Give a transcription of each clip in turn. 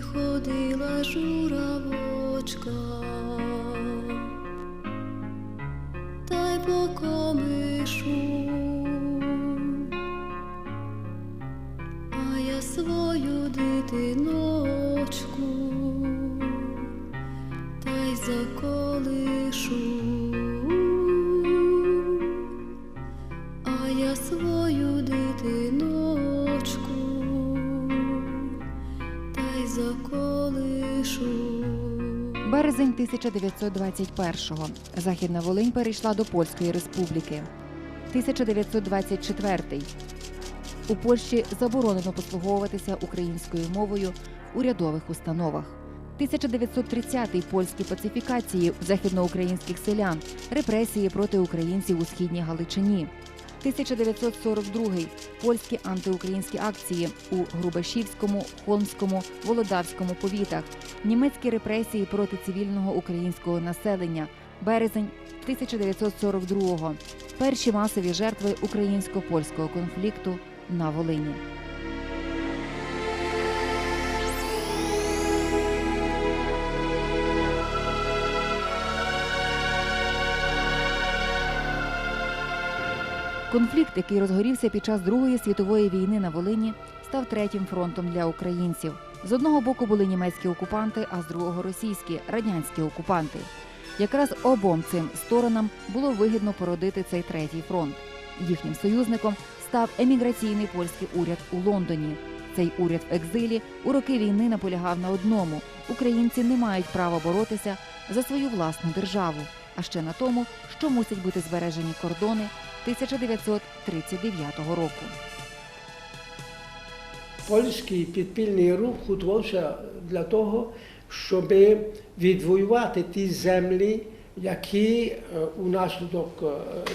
Ходила журавочка, 1921-го. Західна Волинь перейшла до Польської республіки. 1924-й У Польщі заборонено послуговуватися українською мовою у рядових установах. 1930-й польські пацифікації західноукраїнських селян, репресії проти українців у східній Галичині. 1942-й польські антиукраїнські акції у Грубашівському, Холмському, Володарському повітах, німецькі репресії проти цивільного українського населення, березень 1942-го, перші масові жертви українсько-польського конфлікту на Волині. Конфлікт, який розгорівся під час Другої світової війни на Волині, став третім фронтом для українців. З одного боку були німецькі окупанти, а з другого російські радянські окупанти. Якраз обом цим сторонам було вигідно породити цей третій фронт. Їхнім союзником став еміграційний польський уряд у Лондоні. Цей уряд в екзилі у роки війни наполягав на одному: українці не мають права боротися за свою власну державу, а ще на тому, що мусять бути збережені кордони 1939 року. Польський підпільний рух утворився для того, щоб відвоювати ті землі, які е, унаслідок е,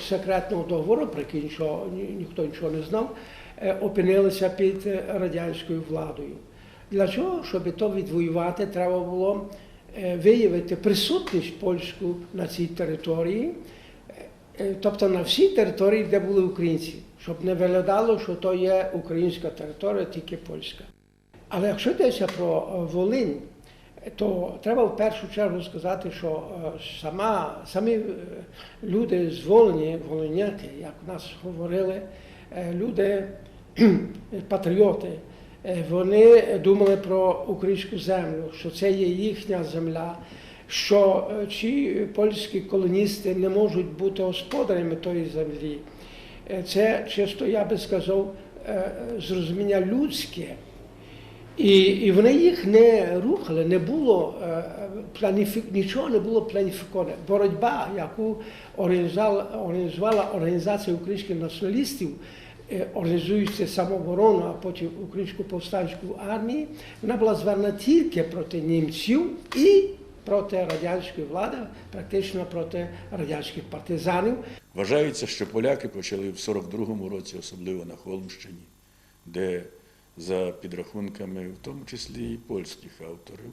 секретного договору, про який нічого, ні- ніхто нічого не знав, е, опинилися під радянською владою. Для чого? Щоб то відвоювати, треба було виявити присутність польську на цій території, тобто на всій території, де були українці, щоб не виглядало, що то є українська територія, тільки польська. Але якщо йдеться про е, Волинь, е, то треба в першу чергу сказати, що е, сама, самі е, люди з Волині, волиняки, як у нас говорили, е, люди патріоти, е, вони думали про українську землю, що це є їхня земля, що е, ці польські колоністи не можуть бути господарями тої землі. Е, Це чисто, я би сказав, е, зрозуміння людське. І, і вони їх не рухали, не було е, планіфі... нічого не було планіфіковане. Боротьба, яку організувала, організувала організація українських націоналістів, е, організуючи самооборону, а потім українську повстанську армію, вона була звернена тільки проти німців і проти радянської влади, практично проти радянських партизанів. Вважається, що поляки почали в 42-му році, особливо на Холмщині, де за підрахунками, в тому числі і польських авторів,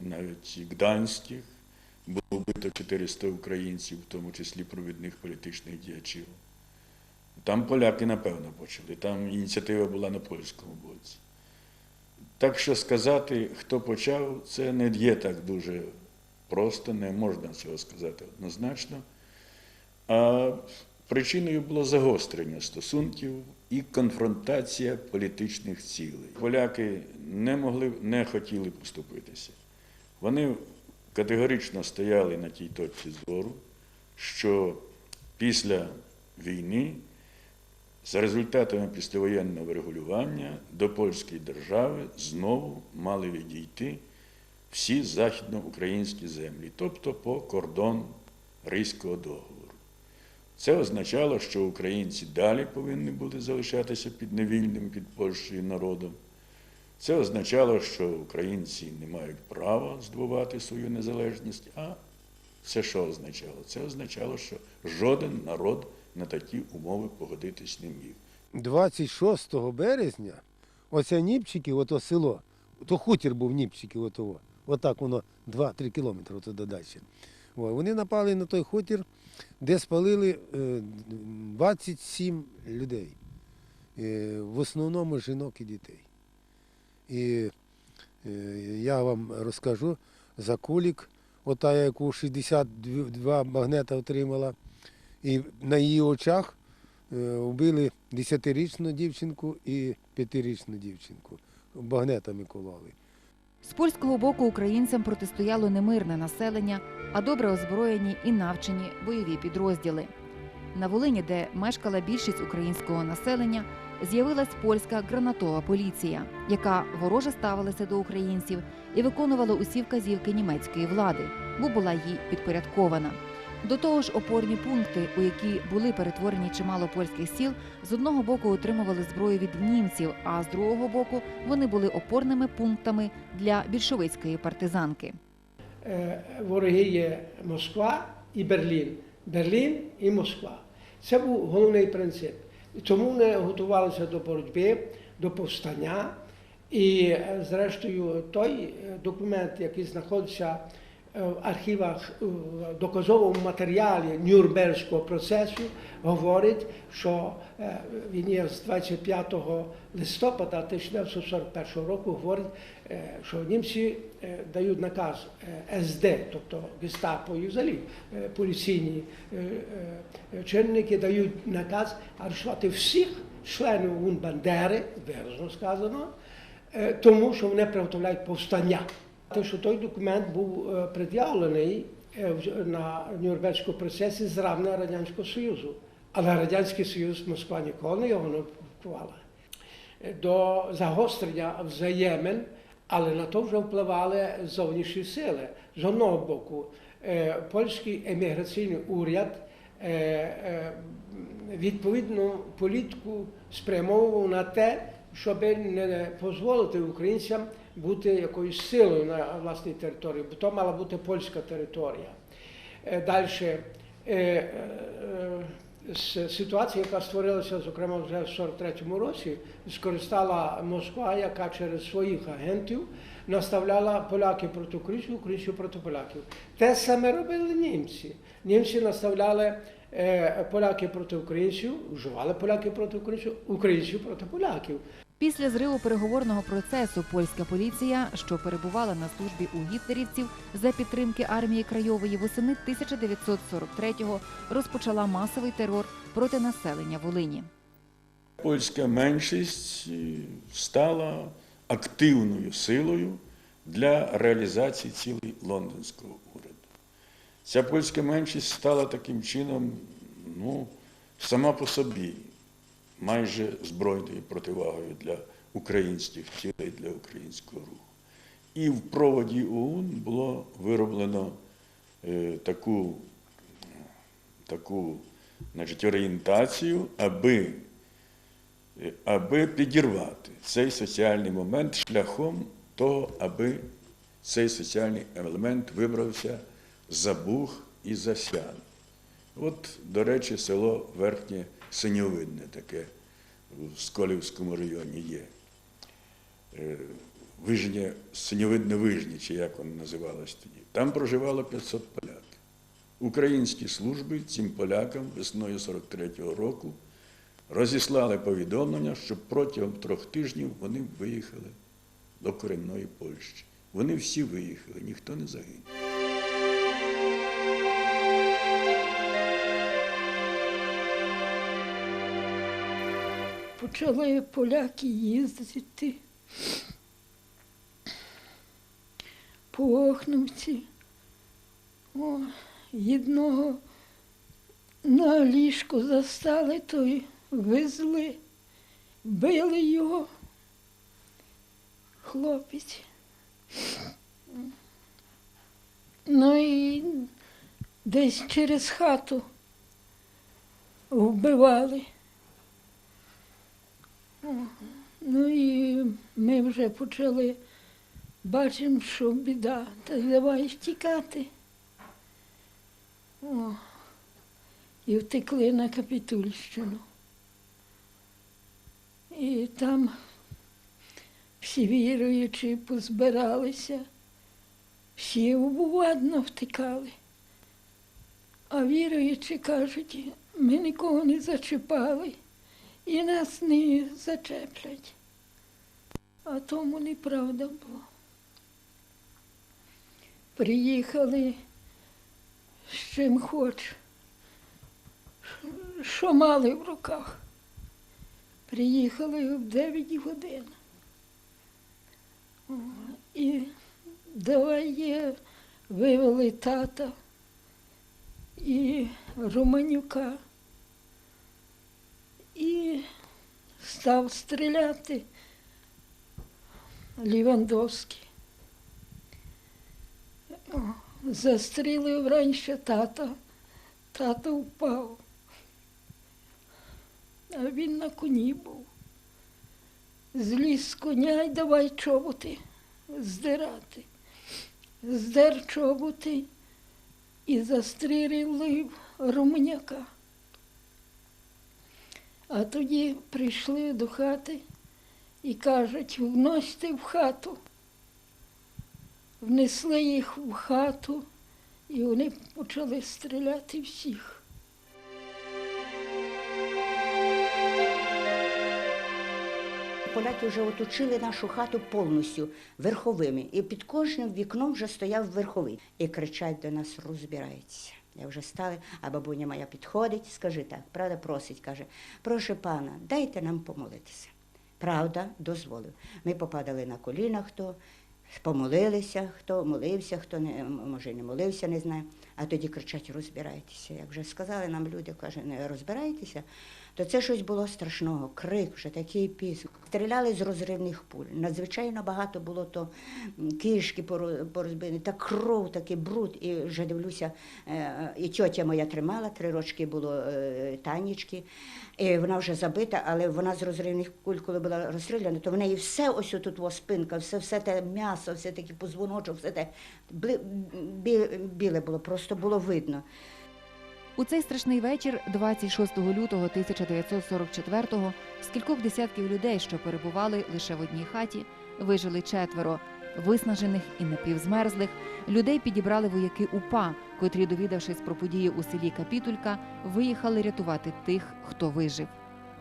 навіть гданських, було вбито 400 українців, в тому числі провідних політичних діячів. Там поляки, напевно, почали, там ініціатива була на польському боці. Так що сказати, хто почав, це не є так дуже просто, не можна цього сказати однозначно. А причиною було загострення стосунків і конфронтація політичних цілей. Поляки не могли, не хотіли поступитися. Вони категорично стояли на тій точці зору, що після війни, за результатами післявоєнного врегулювання, до польської держави знову мали відійти всі західноукраїнські землі, тобто по кордон Ризького договору. Це означало, що українці далі повинні були залишатися під невільним під Польщею народом. Це означало, що українці не мають права здобувати свою незалежність. А це що означало? Це означало, що жоден народ на такі умови погодитись не міг. 26 березня оце Ніпчики, ото село, то хутір був Ніпчики, ото, отак воно 2-3 кілометри туди далі. Вони напали на той хутір, де спалили е, 27 людей, Е, в основному жінок і дітей. І Е, Я вам розкажу за кулік, ота, яку 62 магнета отримала. І на її очах е, вбили 10-річну дівчинку і 5-річну дівчинку. Багнетами кололи. З польського боку українцям протистояло не мирне населення, а добре озброєні і навчені бойові підрозділи. На Волині, де мешкала більшість українського населення, з'явилась польська гранатова поліція, яка вороже ставилася до українців і виконувала усі вказівки німецької влади, бо була їй підпорядкована. До того ж, опорні пункти, у які були перетворені чимало польських сіл, з одного боку отримували зброю від німців, а з другого боку вони були опорними пунктами для більшовицької партизанки. Е, Вороги є Москва і Берлін. Берлін і Москва. Це був головний принцип. Тому вони готувалися до боротьби, до повстання. І, е, зрештою, той е, документ, який знаходиться в архівах в доказовому матеріалі Нюрнберзького процесу, говорить, що він є з 25 листопада 1941 року, говорить, що німці дають наказ СД, тобто гестапо і взагалі поліційні чинники дають наказ арештувати всіх членів УН-Бандери, виразно сказано, тому що вони приготовляють повстання. Те, що той документ був е, пред'явлений е, на Нюрнберзькому процесі з равня Радянського Союзу. Але Радянський Союз Москва ніколи його не вкувала. До загострення взаємин, але на то вже впливали зовнішні сили. З одного боку, е, польський еміграційний уряд е, е, відповідну політику спрямовував на те, щоб не дозволити українцям бути якоюсь силою на власній території, бо то мала бути польська територія. Далі ситуація, яка створилася, зокрема, вже в 43-му році, скористала Москва, яка через своїх агентів наставляла поляки проти українців, українців проти поляків. Те саме робили німці. Німці наставляли е, поляки проти українців, вживали поляки проти українців, українців проти поляків. Після зриву переговорного процесу польська поліція, що перебувала на службі у гітлерівців за підтримки армії Крайової восени 1943-го, розпочала масовий терор проти населення Волині. Польська меншість е, стала активною силою для реалізації цілей лондонського уряду. Ця польська меншість стала таким чином, ну, сама по собі, майже збройною противагою для українських цілей, для українського руху. І в проводі ОУН було вироблено е, таку, таку значить, орієнтацію, аби е, аби підірвати цей соціальний момент шляхом того, аби цей соціальний елемент вибрався за Буг і за Сян. От, до речі, село Верхнє Синьовидне таке в Сколівському районі є. Е, Вижнє, Синьовидне Вижнє, чи як воно називалось тоді. Там проживало 500 поляків. Українські служби цим полякам весною 43-го року розіслали повідомлення, що протягом трьох тижнів вони виїхали до корінної Польщі. Вони всі виїхали, ніхто не загинув. Почали поляки їздити по Охнувці. О, одного на ліжку застали, то й везли, били його. Хлопець. Ну і десь через хату вбивали. Ну і ми вже почали бачимо, що біда, та давай втікати. О, і втекли на Капітульщину. І там всі віруючі позбиралися, всі обувадно втекали. А віруючі кажуть, ми нікого не зачіпали і нас не зачеплять. А тому неправда була. приїхали з чим хоч, що мали в руках. Приїхали в 9 годин. І давай вивели тата і Романюка. І став стріляти Лівандовський. Застрілив раніше тата. Тато впав. А він на коні був. Зліз з коня й давай чоботи здирати. Здер чоботи і застрілив Романяка. А тоді прийшли до хати і кажуть, вносьте в хату. Внесли їх в хату, і вони почали стріляти всіх. Поляки вже оточили нашу хату повністю верховими. І під кожним вікном вже стояв верховий. І кричать до нас, розбирайтеся. Я вже стали, а бабуня моя підходить, скажи так, правда, просить, каже, прошу пана, дайте нам помолитися. Правда, дозволив. Ми попадали на коліна, хто помолилися, хто молився, хто не може не молився, не знаю. А тоді кричать, розбирайтеся. Як вже сказали нам люди, каже, не розбирайтеся, то це щось було страшного. Крик, вже такий піск. Стріляли з розривних пуль. Надзвичайно багато було то кишки поро- порозбині, та кров, такий бруд. І вже дивлюся, е, і тьотя моя тримала, три рочки було е, танічки. І вона вже забита, але вона з розривних куль, коли була розстріляна, то в неї все ось тут спинка, все, все те м'ясо, все такі позвоночок, все те біле було, просто було видно. У цей страшний вечір, 26 лютого 1944-го, з кількох десятків людей, що перебували лише в одній хаті, вижили четверо. Виснажених і напівзмерзлих людей підібрали вояки УПА, котрі, довідавшись про події у селі Капітулька, виїхали рятувати тих, хто вижив.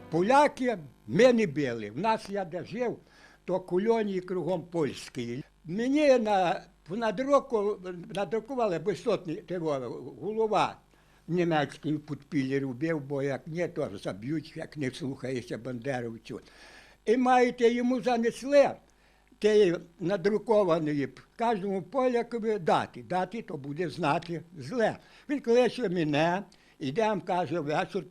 Поляки ми не били. В нас я де жив, то кульоні кругом польські. Мені на, надруку, надрукували висотний голова німецький підпіллі робив, бо як ні, то заб'ють, як не слухаєшся бандеровцю. І маєте йому занесли тієї надрукованої кожному полякові дати. Дати, то буде знати зле. Він кличе мене, ідемо, каже, вечір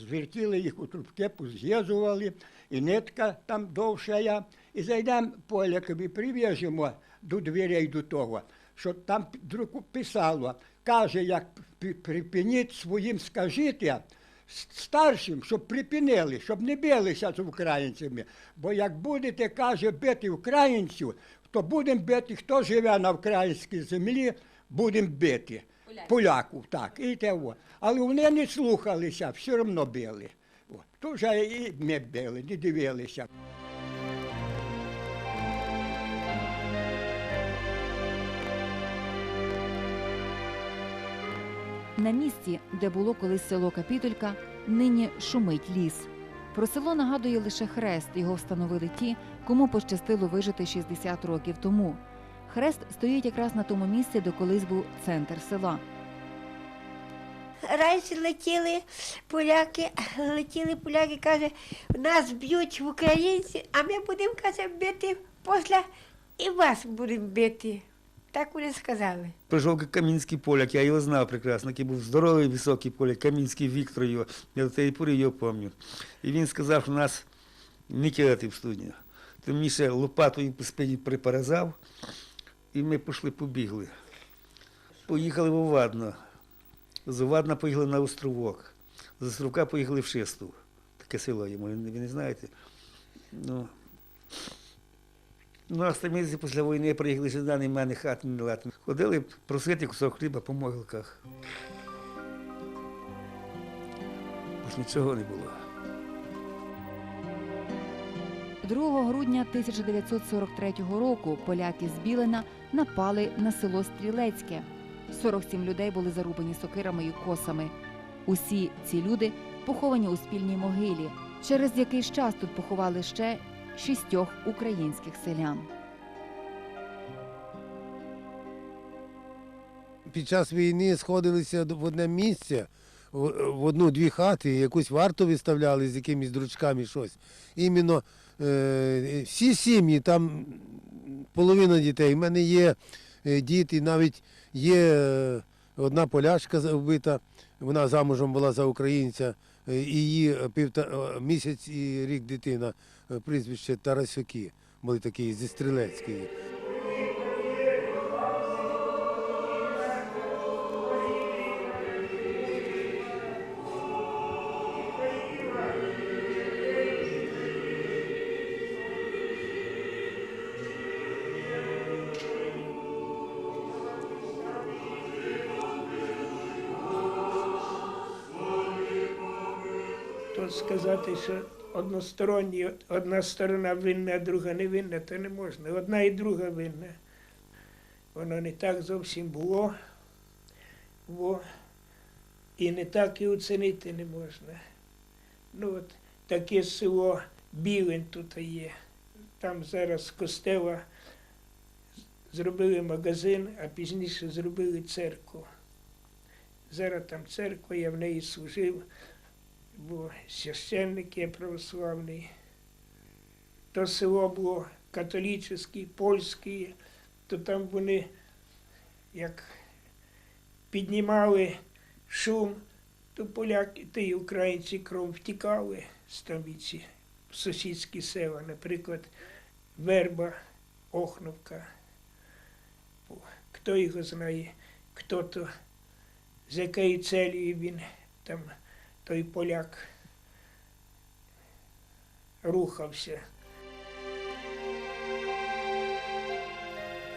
звертіли їх у трубки, поз'єзували, і нитка там довша. І зайдемо полякові, прив'яжемо до дверей до того, що там друку писало, каже, як припиніть своїм скажіть, старшим, щоб припинили, щоб не билися з українцями. Бо як будете, каже, бити українців, то будемо бити, хто живе на українській землі, будемо бити. Поляків, так, і те. О. Але вони не слухалися, все одно били. О. То вже і ми били, не дивилися. На місці, де було колись село Капітулька, нині шумить ліс. Про село нагадує лише хрест. Його встановили ті, кому пощастило вижити 60 років тому. Хрест стоїть якраз на тому місці, де колись був центр села. Раніше летіли поляки, летіли поляки, каже, нас б'ють в українці, а ми будемо, каже, бити після і вас будемо бити. Так вони сказали. Прийшов камінський поляк, я його знав прекрасно, який був здоровий, високий поляк, камінський Віктор його, я до тієї пори його пам'ятаю. І він сказав, що нас не кидати в студню. То ще лопатою по спині припаразав, і ми пішли, побігли. Поїхали в Овадно. З Овадна поїхали на островок. З островка поїхали в Шестов. Таке село може, ви не знаєте. Ну, Ну, а місяці після війни приїхали сюди, в мене хати не лати. Ходили просити кусок хліба по могилках. Бо нічого не було. 2 грудня 1943 року поляки з Білина напали на село Стрілецьке. 47 людей були зарубані сокирами і косами. Усі ці люди поховані у спільній могилі. Через якийсь час тут поховали ще шістьох українських селян. під час війни сходилися в одне місце, в одну-дві хати, якусь варту виставляли з якимись дручками щось. Іменно е, всі сім'ї, там половина дітей. У мене є е, діти, навіть є е, одна полячка за- вбита, вона замужем була за українця, е, її півта, е, місяць і рік дитина, е, прізвище Тарасюки, були такі зі Стрілецької. Сказати, що односторонні, одна сторона винна, а друга не винна, то не можна. Одна і друга винна. Воно не так зовсім було, бо і не так і оцінити не можна. Ну от таке село Білин тут є. Там зараз костела зробили магазин, а пізніше зробили церкву. Зараз там церква, я в неї служив бо священник є православний. То село було католічне, польське, то там вони як піднімали шум, то поляки, та й українці кров втікали з таміці в сусідські села, наприклад, Верба, Охновка. Хто його знає, хто то, з якою целью він там той поляк рухався.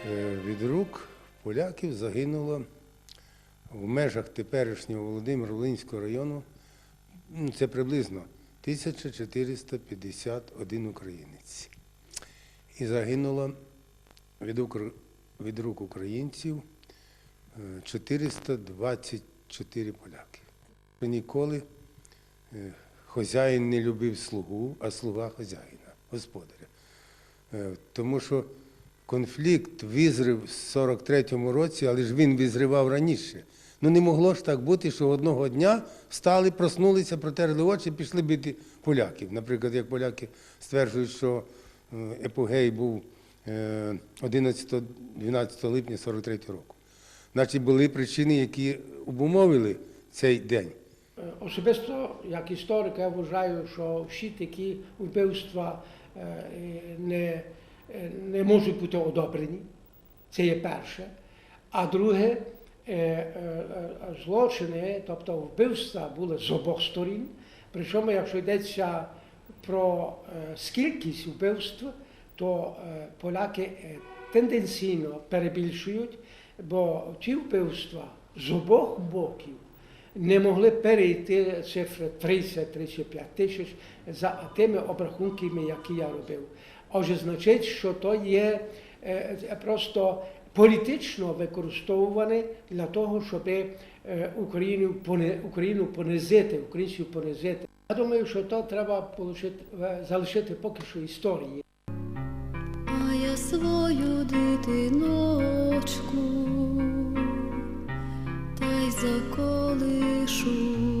Е, Від рук поляків загинуло в межах теперішнього Володимир-Волинського району, ну, це приблизно 1451 українець. І загинуло від, укр- від рук українців е, 424 поляки. Ніколи е, хазяїн не любив слугу, а слуга хазяїна, господаря. Е, Тому що конфлікт визрів в 43-му році, але ж він визривав раніше. Ну не могло ж так бути, що одного дня встали, проснулися, протерли очі, пішли бити поляків. Наприклад, як поляки стверджують, що е, епогей був е, 11-12 липня 43 року. Значить, були причини, які обумовили цей день. Особисто, як історик, я вважаю, що всі такі вбивства не, не можуть бути одобрені. Це є перше. А друге, злочини, тобто вбивства були з обох сторін. Причому, якщо йдеться про скількість вбивств, то поляки тенденційно перебільшують, бо ті вбивства з обох боків не могли перейти цифри 30-35 тисяч за тими обрахунками, які я робив. Отже, значить, що то є просто політично використовуване для того, щоб Україну, Україну понизити, українців понизити. Я думаю, що то треба залишити поки що історії. А я свою дитиночку заколишу.